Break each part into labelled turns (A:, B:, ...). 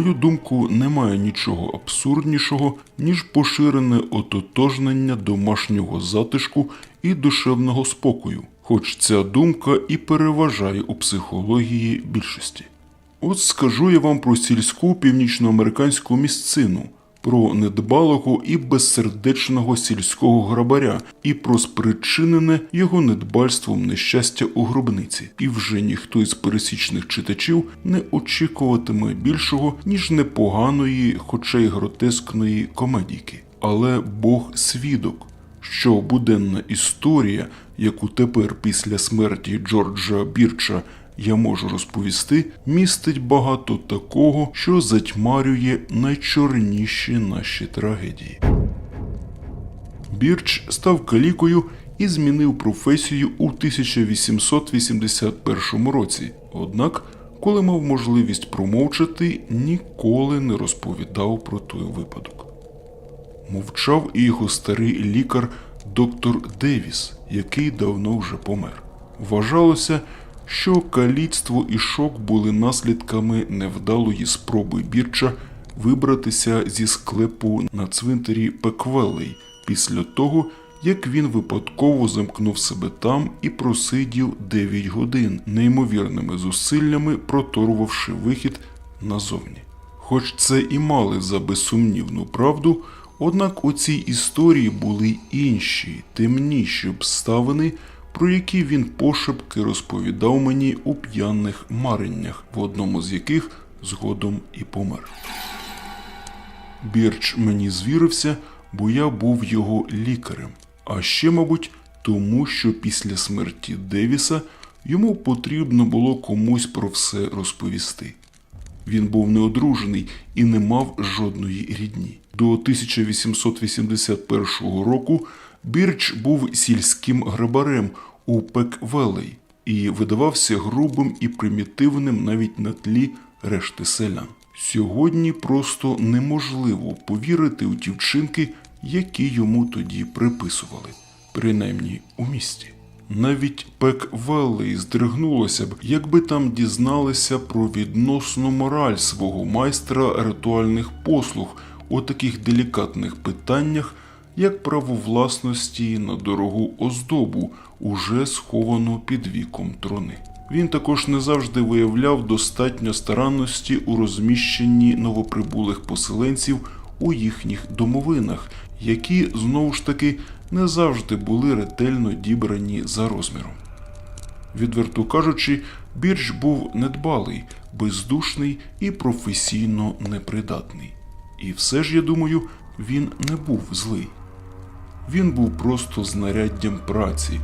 A: мою думку, немає нічого абсурднішого, ніж поширене ототожнення домашнього затишку і душевного спокою, хоч ця думка і переважає у психології більшості. От скажу я вам про сільську північноамериканську місцину, про недбалого і безсердечного сільського грабаря і про спричинене його недбальством нещастя у гробниці. І вже ніхто із пересічних читачів не очікуватиме більшого, ніж непоганої, хоча й гротескної комедійки. Але Бог свідок, що буденна історія, яку тепер після смерті Джорджа Бірча я можу розповісти, містить багато такого, що затьмарює найчорніші наші трагедії. Бірч став калікою і змінив професію у 1881 році. Однак, коли мав можливість промовчати, ніколи не розповідав про той випадок. Мовчав і його старий лікар доктор Девіс, який давно вже помер. Вважалося, що каліцтво і шок були наслідками невдалої спроби Бірча вибратися зі склепу на цвинтарі Пеквелей після того, як він випадково замкнув себе там і просидів 9 годин, неймовірними зусиллями проторувавши вихід назовні. Хоч це і мали за безсумнівну правду, однак у цій історії були інші, темніші обставини, про які він пошепки розповідав мені у п'яних мареннях, в одному з яких згодом і помер. Бірч мені звірився, бо я був його лікарем. А ще, мабуть, тому що після смерті Девіса йому потрібно було комусь про все розповісти. Він був неодружений і не мав жодної рідні. До 1881 року Бірч був сільським грабарем у Пеквелей і видавався грубим і примітивним навіть на тлі решти селян. Сьогодні просто неможливо повірити у ті вчинки, які йому тоді приписували, принаймні у місті. Навіть Пек-Веллей здригнулося б, якби там дізналися про відносну мораль свого майстра ритуальних послуг у таких делікатних питаннях, як право власності на дорогу оздобу, уже сховану під віком трони. Він також не завжди виявляв достатньо старанності у розміщенні новоприбулих поселенців у їхніх домовинах, які знову ж таки не завжди були ретельно дібрані за розміром. Відверто кажучи, бірч був недбалий, бездушний і професійно непридатний. І все ж, я думаю, він не був злий. Він був просто знаряддям праці,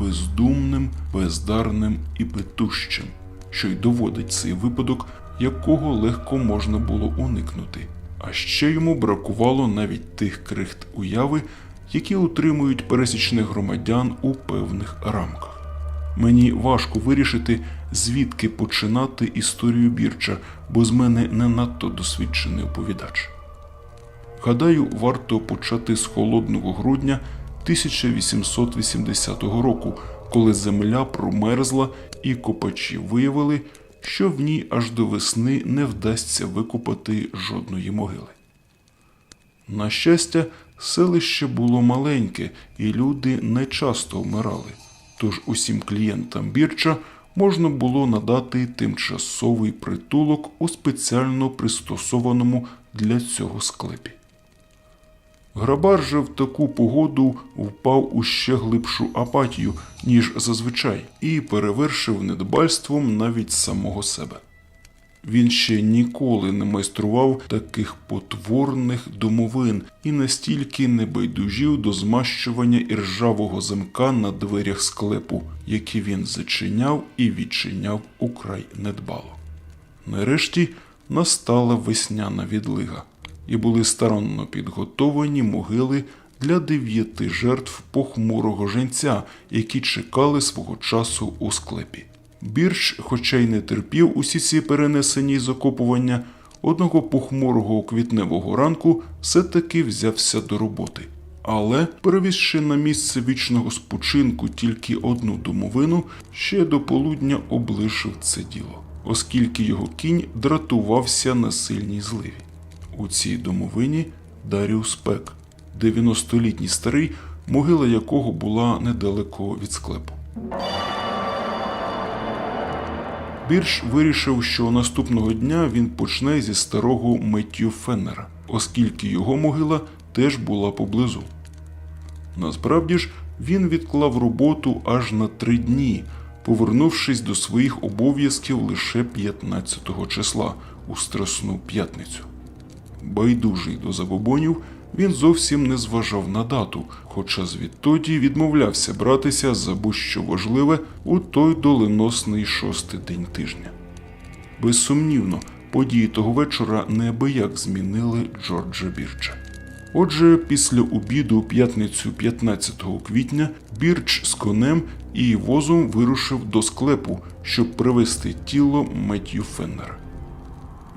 A: бездумним, бездарним і петущим, що й доводить цей випадок, якого легко можна було уникнути. А ще йому бракувало навіть тих крихт уяви, які утримують пересічних громадян у певних рамках. Мені важко вирішити, звідки починати історію бірча, бо з мене не надто досвідчений оповідач. Гадаю, варто почати з холодного грудня 1880 року, коли земля промерзла і копачі виявили, що в ній аж до весни не вдасться викопати жодної могили. На щастя, селище було маленьке, і люди не часто вмирали, тож усім клієнтам бірча можна було надати тимчасовий притулок у спеціально пристосованому для цього склепі. Грабар же в таку погоду впав у ще глибшу апатію, ніж зазвичай, і перевершив недбальством навіть самого себе. Він ще ніколи не майстрував таких потворних домовин і настільки не байдужів до змащування іржавого замка на дверях склепу, які він зачиняв і відчиняв украй недбало. Нарешті настала весняна відлига, і були старанно підготовані могили для дев'яти жертв похмурого женця, які чекали свого часу у склепі. Бірч, хоча й не терпів усі ці перенесені закопування, одного похмурого квітневого ранку все-таки взявся до роботи. Але, перевізши на місце вічного спочинку тільки одну домовину, ще до полудня облишив це діло. оскільки його кінь дратувався на сильній зливі. У цій домовині Даріус Пек, 90-літній старий, могила якого була недалеко від склепу. Бірч вирішив, що наступного дня він почне зі старого Меттью Феннера, оскільки його могила теж була поблизу. Насправді ж, він відклав роботу аж на три дні, повернувшись до своїх обов'язків лише 15 числа у Страсну п'ятницю. Байдужий до забобонів, він зовсім не зважав на дату, хоча звідтоді відмовлявся братися за будь-що важливе у той доленосний шостий день тижня. Безсумнівно, події того вечора неабияк змінили Джорджа Бірча. Отже, після обіду у п'ятницю 15 квітня Бірч з конем і возом вирушив до склепу, щоб привезти тіло Меттью Феннера.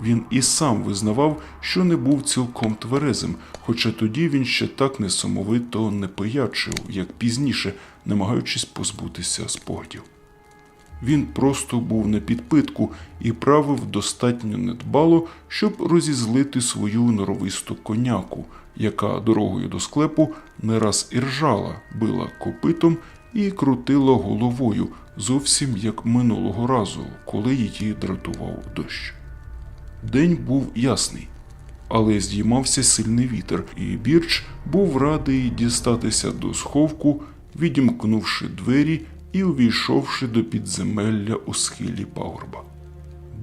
A: Він і сам визнавав, що не був цілком тверезим, хоча тоді він ще так несамовито не пиячив, як пізніше, намагаючись позбутися спогадів. Він просто був на підпитку і правив достатньо недбало, щоб розізлити свою норовисту коняку, яка дорогою до склепу не раз і ржала, била копитом і крутила головою, зовсім як минулого разу, коли її дратував дощ. День був ясний, але здіймався сильний вітер, і Бірч був радий дістатися до сховку, відімкнувши двері і увійшовши до підземелля у схилі пагорба.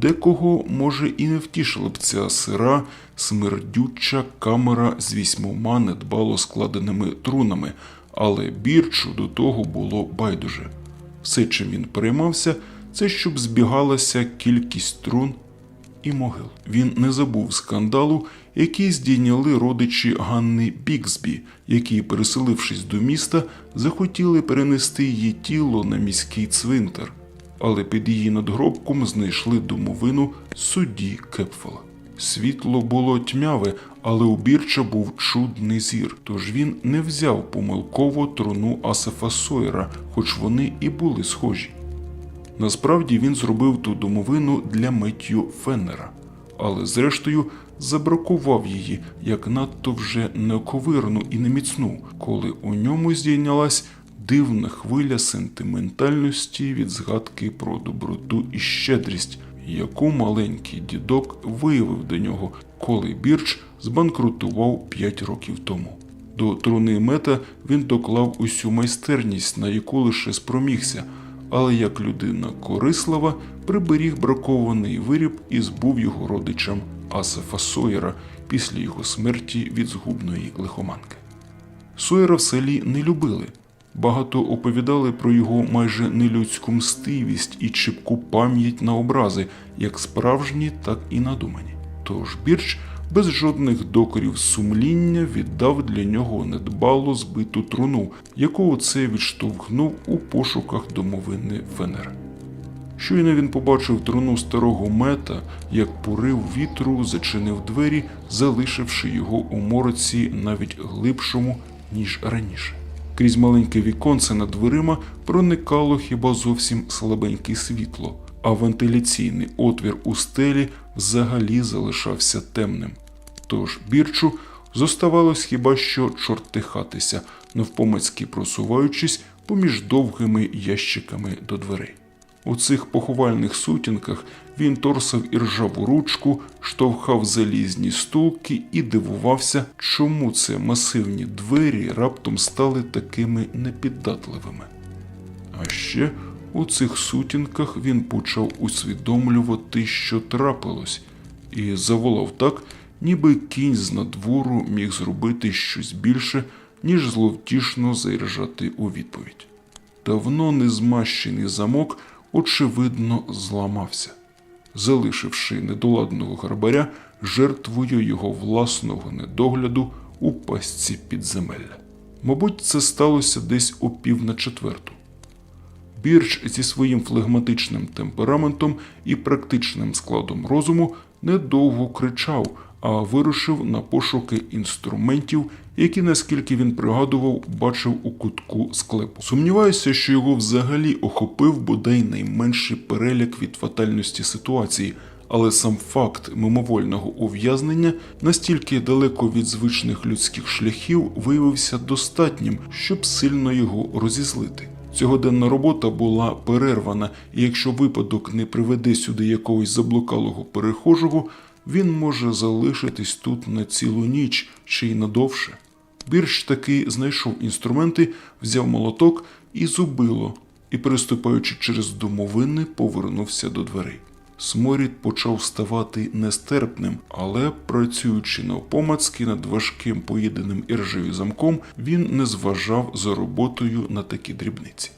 A: Декого, може, і не втішила б ця сира, смердюча камера з вісьмома недбало складеними трунами, але бірчу до того було байдуже. Все, чим він переймався, це щоб збігалася кількість трун і могил. Він не забув скандалу, який здійняли родичі Ганни Біксбі, які, переселившись до міста, захотіли перенести її тіло на міський цвинтар, але під її надгробком знайшли домовину судді Кепфела. Світло було тьмяве, але у Бірча був чудний зір, тож він не взяв помилково труну Асефа Сойера, хоч вони і були схожі. Насправді він зробив ту домовину для Меттью Феннера, але зрештою забракував її як надто вже неоковирну і неміцну, коли у ньому здійнялась дивна хвиля сентиментальності від згадки про доброту і щедрість, яку маленький дідок виявив до нього, коли Бірч збанкрутував п'ять років тому. До труни мета він доклав усю майстерність, на яку лише спромігся, але як людина корислава приберіг бракований виріб і збув його родичам Асефа Сойера після його смерті від згубної лихоманки. Сойера в селі не любили. Багато оповідали про його майже нелюдську мстивість і чіпку пам'ять на образи, як справжні, так і надумані. Тож Бірч без жодних докорів сумління віддав для нього недбало збиту труну, яку оце відштовхнув у пошуках домовини Фенера. Щойно він побачив труну старого мета, як порив вітру зачинив двері, залишивши його у мороці навіть глибшому, ніж раніше. Крізь маленьке віконце над дверима проникало хіба зовсім слабеньке світло, а вентиляційний отвір у стелі взагалі залишався темним. Тож бірчу зоставалось хіба що чортихатися, навпомацьки просуваючись поміж довгими ящиками до дверей. У цих поховальних сутінках він торсав іржаву ручку, штовхав залізні стулки і дивувався, чому це масивні двері раптом стали такими непіддатливими. А ще у цих сутінках він почав усвідомлювати, що трапилось, і заволав так, ніби кінь з надвору міг зробити щось більше, ніж зловтішно заіржати у відповідь. Давно незмащений замок, очевидно, зламався, залишивши недоладного гарбаря жертвою його власного недогляду у пастці підземелля. Мабуть, це сталося десь о пів на четверту. Бірч зі своїм флегматичним темпераментом і практичним складом розуму недовго кричав, а вирушив на пошуки інструментів, які, наскільки він пригадував, бачив у кутку склепу. Сумніваюся, що його взагалі охопив бодай найменший переляк від фатальності ситуації, але сам факт мимовольного ув'язнення настільки далеко від звичних людських шляхів виявився достатнім, щоб сильно його розізлити. Цьогоденна робота була перервана, і якщо випадок не приведе сюди якогось заблукалого перехожого, він може залишитись тут на цілу ніч чи й надовше. Бірш таки знайшов інструменти, взяв молоток і зубило, і, переступаючи через домовини, повернувся до дверей. Сморід почав ставати нестерпним, але, працюючи навпомацки над важким поїденим іржею замком, він не зважав за роботою на такі дрібниці.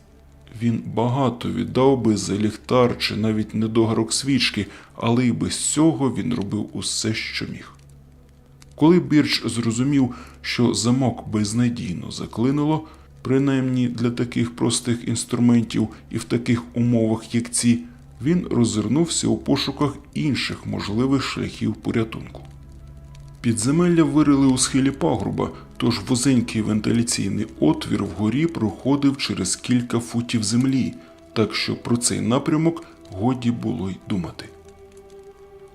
A: Він багато віддав би за ліхтар чи навіть недогарок свічки, але й без цього він робив усе, що міг. Коли Бірч зрозумів, що замок безнадійно заклинило, принаймні для таких простих інструментів і в таких умовах, як ці, він розвернувся у пошуках інших можливих шляхів порятунку. Підземелля вирили у схилі пагорба, тож вузенький вентиляційний отвір вгорі проходив через кілька футів землі, так що про цей напрямок годі було й думати.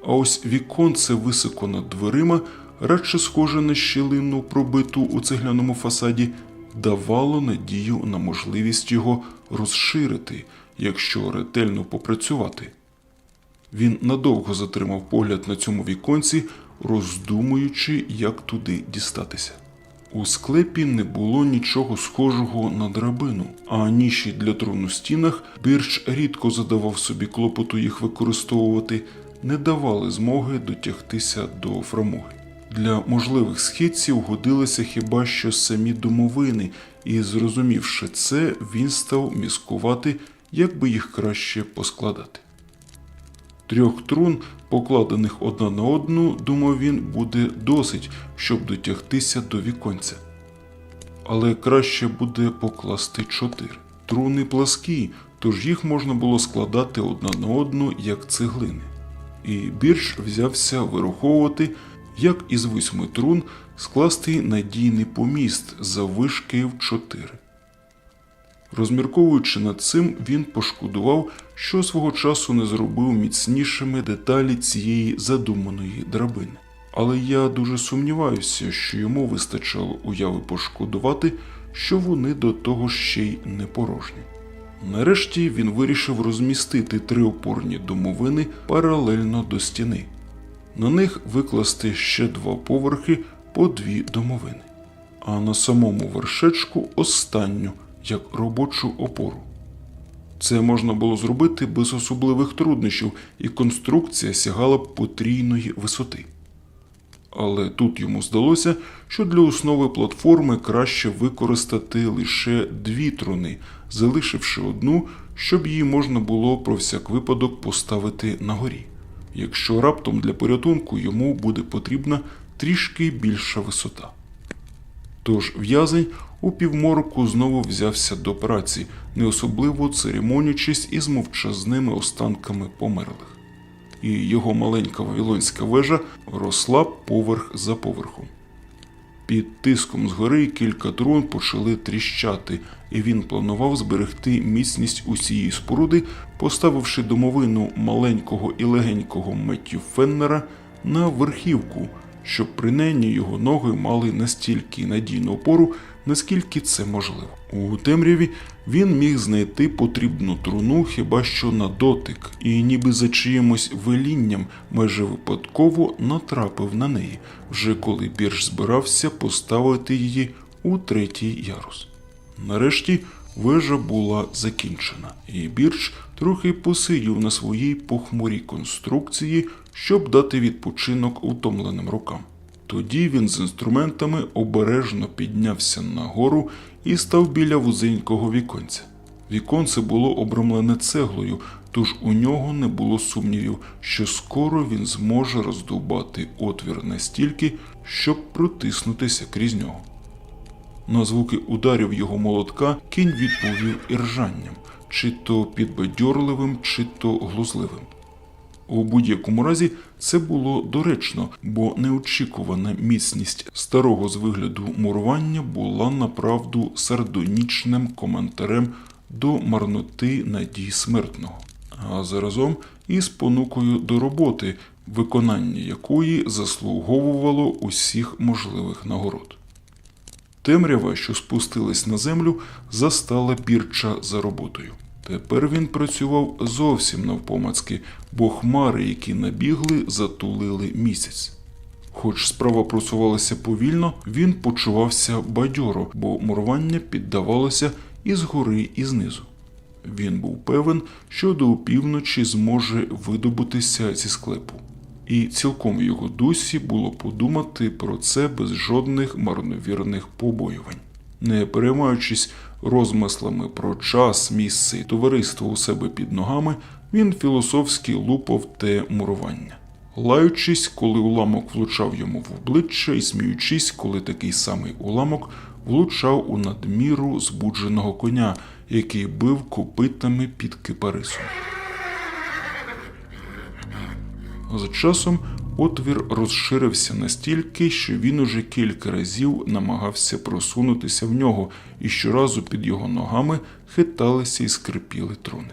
A: А ось віконце високо над дверима, радше схоже на щілину, пробиту у цегляному фасаді, давало надію на можливість його розширити, якщо ретельно попрацювати. Він надовго затримав погляд на цьому віконці, роздумуючи, як туди дістатися. У склепі не було нічого схожого на драбину, а ніші для трон стінах Бірч рідко задавав собі клопоту їх використовувати, не давали змоги дотягтися до фрамуги. Для можливих східців годилися хіба що самі домовини, і, зрозумівши це, він став міскувати, як би їх краще поскладати. Трьох трун, покладених одна на одну, думав він, буде досить, щоб дотягтися до віконця. Але краще буде покласти чотири. Труни пласкі, тож їх можна було складати одна на одну, як цеглини. І бірж взявся вираховувати, як із восьми трун скласти надійний поміст заввишки в чотири. Розмірковуючи над цим, він пошкодував, що свого часу не зробив міцнішими деталі цієї задуманої драбини. Але я дуже сумніваюся, що йому вистачало уяви пошкодувати, що вони до того ще й не порожні. Нарешті він вирішив розмістити три опорні домовини паралельно до стіни. На них викласти ще два поверхи по дві домовини, а на самому вершечку останню як робочу опору. Це можна було зробити без особливих труднощів, і конструкція сягала б потрійної висоти. Але тут йому здалося, що для основи платформи краще використати лише дві труни, залишивши одну, щоб її можна було про всяк випадок поставити на горі, якщо раптом для порятунку йому буде потрібна трішки більша висота. Тож в'язень у півмороку знову взявся до праці, не особливо церемонячись із мовчазними останками померлих. І його маленька вавилонська вежа росла поверх за поверхом. Під тиском згори кілька трун почали тріщати, і він планував зберегти міцність усієї споруди, поставивши домовину маленького і легенького Меттю Феннера на верхівку, щоб принаймні його ноги мали настільки надійну опору, наскільки це можливо. У темряві він міг знайти потрібну труну хіба що на дотик, і ніби за чиїмось велінням майже випадково натрапив на неї, вже коли бірж збирався поставити її у третій ярус. Нарешті вежа була закінчена, і бірч трохи посидів на своїй похмурій конструкції, щоб дати відпочинок утомленим рукам. Тоді він з інструментами обережно піднявся нагору і став біля вузенького віконця. Віконце було обрамлене цеглою, тож у нього не було сумнівів, що скоро він зможе роздовбати отвір настільки, щоб протиснутися крізь нього. На звуки ударів його молотка кінь відповів іржанням, чи то підбадьорливим, чи то глузливим. У будь-якому разі це було доречно, бо неочікувана міцність старого з вигляду мурування була направду сардонічним коментарем до марноти надій смертного, а заразом і спонукою до роботи, виконання якої заслуговувало усіх можливих нагород. Темрява, що спустилась на землю, застала Бірча за роботою. Тепер він працював зовсім навпомацьки, бо хмари, які набігли, затулили місяць. Хоч справа просувалася повільно, він почувався бадьоро, бо мурування піддавалося і згори, і знизу. Він був певен, що до опівночі зможе видобутися зі склепу. І цілком в його дусі було подумати про це без жодних марновірних побоювань. Не переймаючись розмислами про час, місце і товариство у себе під ногами, він філософськи лупав те мурування. Лаючись, коли уламок влучав йому в обличчя, і сміючись, коли такий самий уламок влучав у надміру збудженого коня, який бив копитами під кипарисом. З часом отвір розширився настільки, що він уже кілька разів намагався просунутися в нього, і щоразу під його ногами хиталися і скрипіли труни.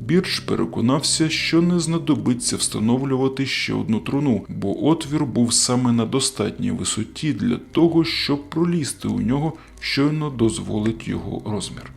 A: Бірч переконався, що не знадобиться встановлювати ще одну труну, бо отвір був саме на достатній висоті для того, щоб пролізти у нього, щойно дозволить його розмір.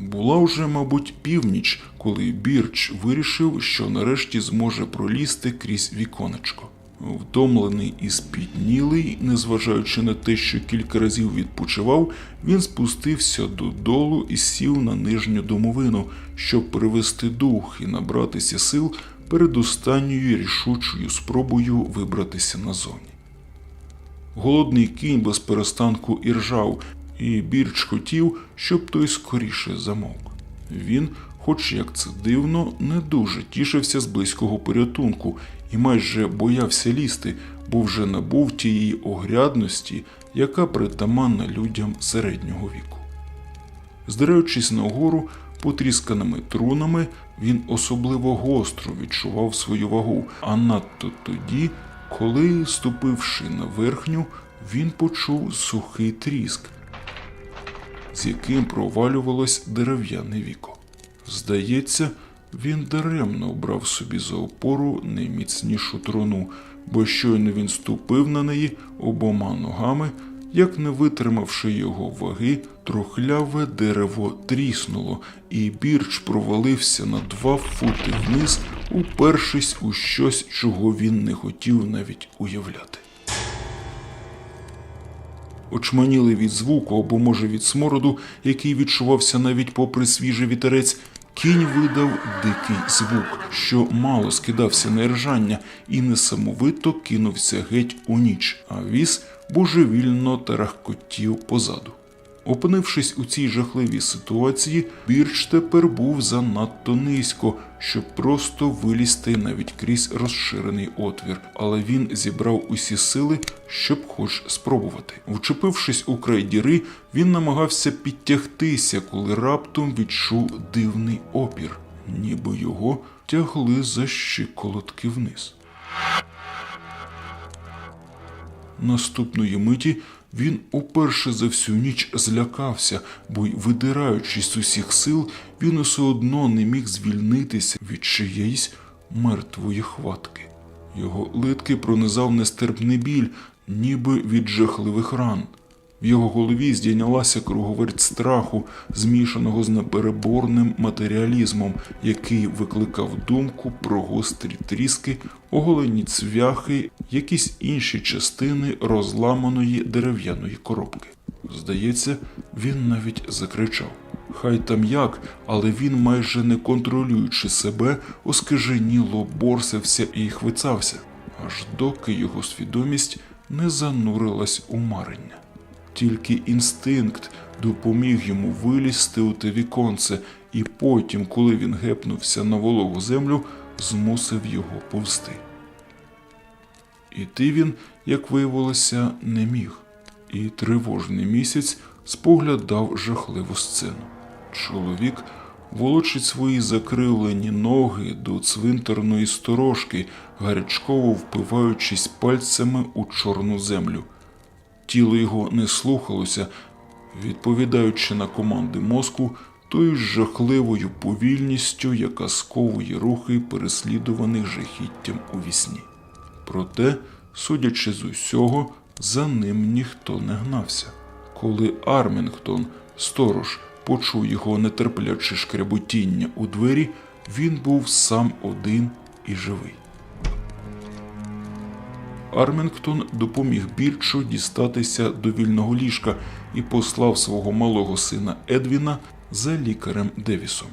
A: Була вже, мабуть, північ, коли Бірч вирішив, що нарешті зможе пролізти крізь віконечко. Втомлений і спітнілий, незважаючи на те, що кілька разів відпочивав, він спустився додолу і сів на нижню домовину, щоб привести дух і набратися сил перед останньою рішучою спробою вибратися назовні. Голодний кінь без перестанку іржав, і Бірч хотів, щоб той скоріше замовк. Він, хоч як це дивно, не дуже тішився з близького порятунку і майже боявся лізти, бо вже набув тієї огрядності, яка притаманна людям середнього віку. Здираючись нагору потрісканими трунами, він особливо гостро відчував свою вагу, а надто тоді, коли, ступивши на верхню, він почув сухий тріск, з яким провалювалось дерев'яне віко. Здається, він даремно обрав собі за опору найміцнішу труну, бо щойно він ступив на неї обома ногами, як не витримавши його ваги, трухляве дерево тріснуло, і бірч провалився на два фути вниз, упершись у щось, чого він не хотів навіть уявляти. Очманіли від звуку або, може, від смороду, який відчувався навіть попри свіжий вітерець, кінь видав дикий звук, що мало скидався на ржання, і несамовито кинувся геть у ніч, а віз божевільно тарахкотів позаду. Опинившись у цій жахливій ситуації, Бірч тепер був занадто низько, щоб просто вилізти навіть крізь розширений отвір, але він зібрав усі сили, щоб хоч спробувати. Вчепившись у край діри, він намагався підтягтися, коли раптом відчув дивний опір, ніби його тягли за щиколотки вниз. Наступної миті він уперше за всю ніч злякався, бо й видираючись з усіх сил, він усе одно не міг звільнитися від чиєїсь мертвої хватки. Його литки пронизав нестерпний біль, ніби від жахливих ран. В його голові здійнялася круговерть страху, змішаного з непереборним матеріалізмом, який викликав думку про гострі тріски, оголені цвяхи, якісь інші частини розламаної дерев'яної коробки. Здається, він навіть закричав. Хай там як, але він, майже не контролюючи себе, оскаженіло борсився і хвицався, аж доки його свідомість не занурилась у марення. Тільки інстинкт допоміг йому вилізти у те віконце, і потім, коли він гепнувся на вологу землю, змусив його повсти. Іти він, як виявилося, не міг, і тривожний місяць споглядав жахливу сцену. Чоловік волочить свої закривлені ноги до цвинтарної сторожки, гарячково впиваючись пальцями у чорну землю. Тіло його не слухалося, відповідаючи на команди мозку тою ж жахливою повільністю, яка сковує рухи переслідуваних жахіттям у вісні. Проте, судячи з усього, за ним ніхто не гнався. Коли Армінгтон, сторож, почув його нетерпляче шкряботіння у двері, він був сам один і живий. Армінгтон допоміг Бірчу дістатися до вільного ліжка і послав свого малого сина Едвіна за лікарем Девісом.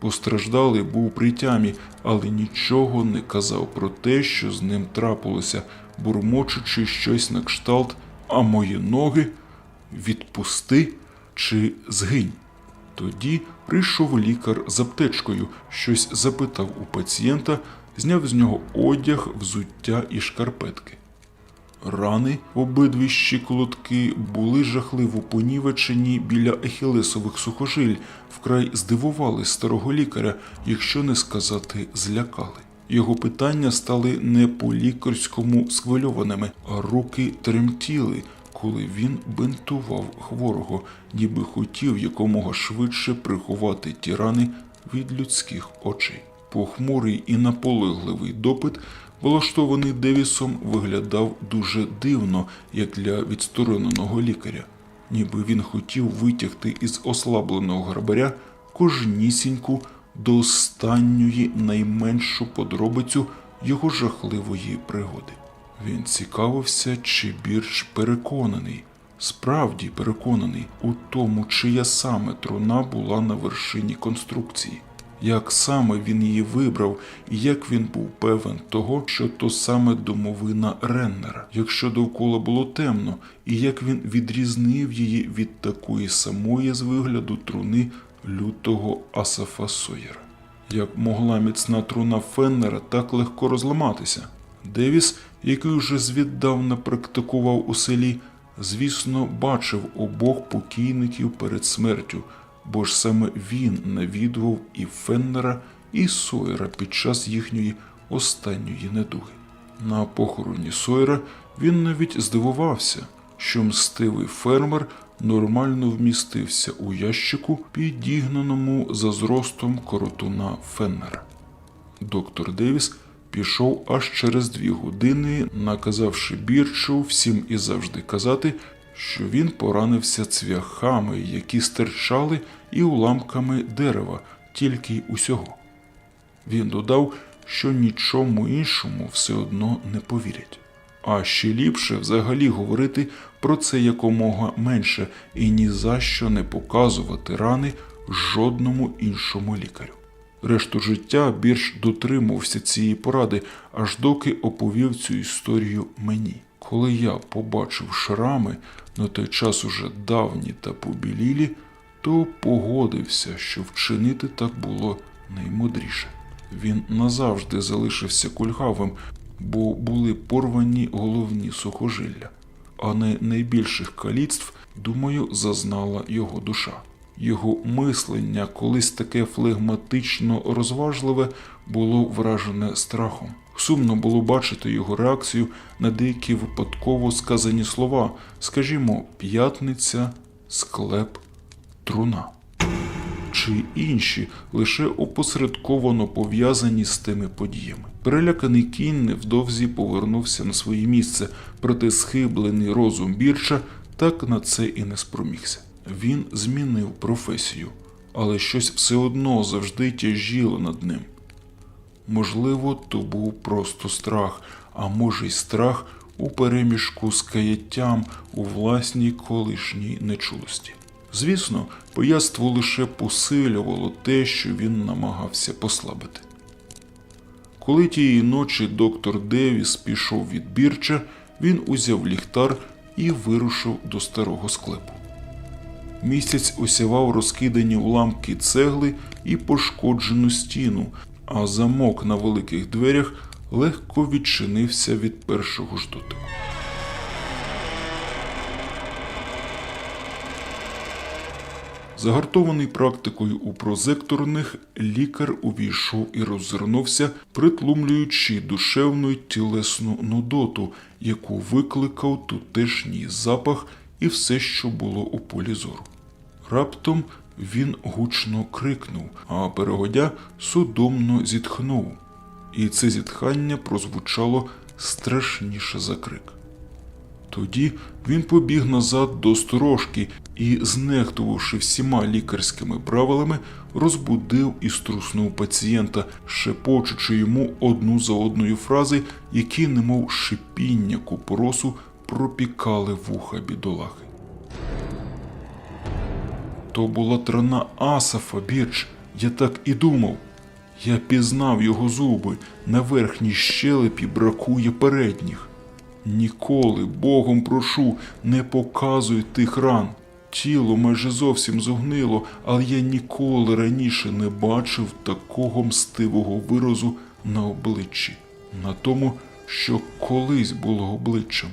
A: Постраждалий був при тямі, але нічого не казав про те, що з ним трапилося, бурмочучи щось на кшталт, а мої ноги відпусти чи згинь. Тоді прийшов лікар з аптечкою, щось запитав у пацієнта, зняв з нього одяг, взуття і шкарпетки. Рани обидві щиколотки були жахливо понівечені біля ехілесових сухожиль, вкрай здивували старого лікаря, якщо не сказати злякали. Його питання стали не по-лікарському схвильованими, а руки тремтіли, коли він бинтував хворого, ніби хотів якомога швидше приховати ті рани від людських очей. Похмурий і наполегливий допит, влаштований Девісом, виглядав дуже дивно, як для відстороненого лікаря, ніби він хотів витягти із ослабленого грабаря кожнісіньку до останньої найменшу подробицю його жахливої пригоди. Він цікавився, чи бірч переконаний, справді переконаний у тому, чия саме труна була на вершині конструкції, як саме він її вибрав, і як він був певен того, що то саме домовина Реннера, якщо довкола було темно, і як він відрізнив її від такої самої з вигляду труни лютого Асафа Сойера. Як могла міцна труна Феннера так легко розламатися? Девіс, який уже звіддавна практикував у селі, звісно, бачив обох покійників перед смертю, бо ж саме він навідував і Феннера, і Сойера під час їхньої останньої недуги. На похороні Сойера він навіть здивувався, що мстивий фермер нормально вмістився у ящику, підігнаному за зростом коротуна Феннера. Доктор Девіс пішов аж через дві години, наказавши Бірчу всім і завжди казати, що він поранився цвяхами, які стирчали, і уламками дерева, тільки й усього. Він додав, що нічому іншому все одно не повірять. А ще ліпше взагалі говорити про це якомога менше і ні за що не показувати рани жодному іншому лікарю. Решту життя більш дотримувався цієї поради, аж доки оповів цю історію мені. Коли я побачив шрами, на той час уже давні та побілілі, то погодився, що вчинити так було наймудріше. Він назавжди залишився кульгавим, бо були порвані головні сухожилля, а не найбільших каліцтв, думаю, зазнала його душа. Його мислення, колись таке флегматично розважливе, було вражене страхом. Сумно було бачити його реакцію на деякі випадково сказані слова, скажімо, п'ятниця, склеп, труна. Чи інші лише опосередковано пов'язані з тими подіями. Переляканий кінь невдовзі повернувся на своє місце, проте схиблений розум бірча так на це і не спромігся. Він змінив професію, але щось все одно завжди тяжіло над ним. Можливо, то був просто страх, а може й страх у переміжку з каяттям у власній колишній нечулості. Звісно, пояство лише посилювало те, що він намагався послабити. Коли тієї ночі доктор Девіс пішов від бірча, він узяв ліхтар і вирушив до старого склепу. Місяць осявав розкидані уламки цегли і пошкоджену стіну, а замок на великих дверях легко відчинився від першого ж дотику. Загартований практикою у прозекторних, лікар увійшов і роззирнувся, притлумлюючи душевну й тілесну нудоту, яку викликав тутешній запах і все, що було у полі зору. Раптом він гучно крикнув, а перегодя судомно зітхнув. І це зітхання прозвучало страшніше за крик. Тоді він побіг назад до сторожки і, знехтувавши всіма лікарськими правилами, розбудив і струснув пацієнта, шепочучи йому одну за одною фрази, які, немов шипіння купоросу, пропікали вуха бідолахи. То була трана Асафа, Бірч, я так і думав. Я пізнав його зуби, на верхній щелепі бракує передніх. Ніколи, Богом прошу, не показуй тих ран. Тіло майже зовсім зогнило, але я ніколи раніше не бачив такого мстивого виразу на обличчі, на тому, що колись було обличчям.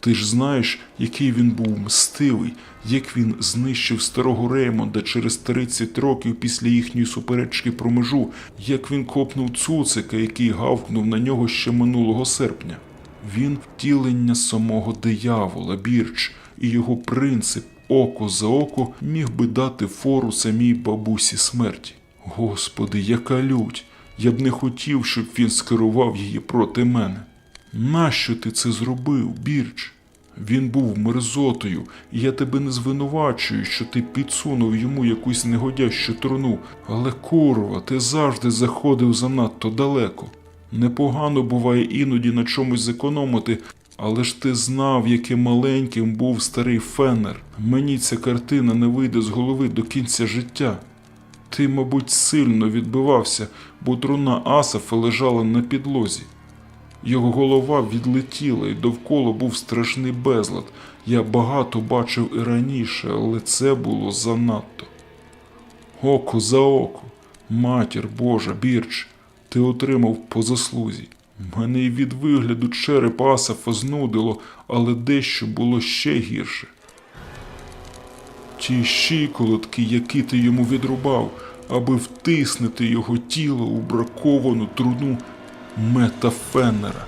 A: Ти ж знаєш, який він був мстивий, як він знищив старого Реймонда через 30 років після їхньої суперечки про межу, як він копнув цуцика, який гавкнув на нього ще минулого серпня. Він втілення самого диявола, бірч, і його принцип око за око міг би дати фору самій бабусі смерті. Господи, яка лють! Я б не хотів, щоб він скерував її проти мене. Нащо ти це зробив, Бірч? Він був мерзотою, і я тебе не звинувачую, що ти підсунув йому якусь негодящу труну, але курва, ти завжди заходив занадто далеко. Непогано буває іноді на чомусь зекономити, але ж ти знав, яким маленьким був старий Феннер. Мені ця картина не вийде з голови до кінця життя. Ти, мабуть, сильно відбивався, бо труна Асафа лежала на підлозі. Його голова відлетіла, і довкола був страшний безлад. Я багато бачив і раніше, але це було занадто. Око за око, матір Божа, бірч, ти отримав по заслузі. Мене й від вигляду черепа Асафа знудило, але дещо було ще гірше. Ті щиколотки, які ти йому відрубав, аби втиснути його тіло у браковану труну Мета Феннера.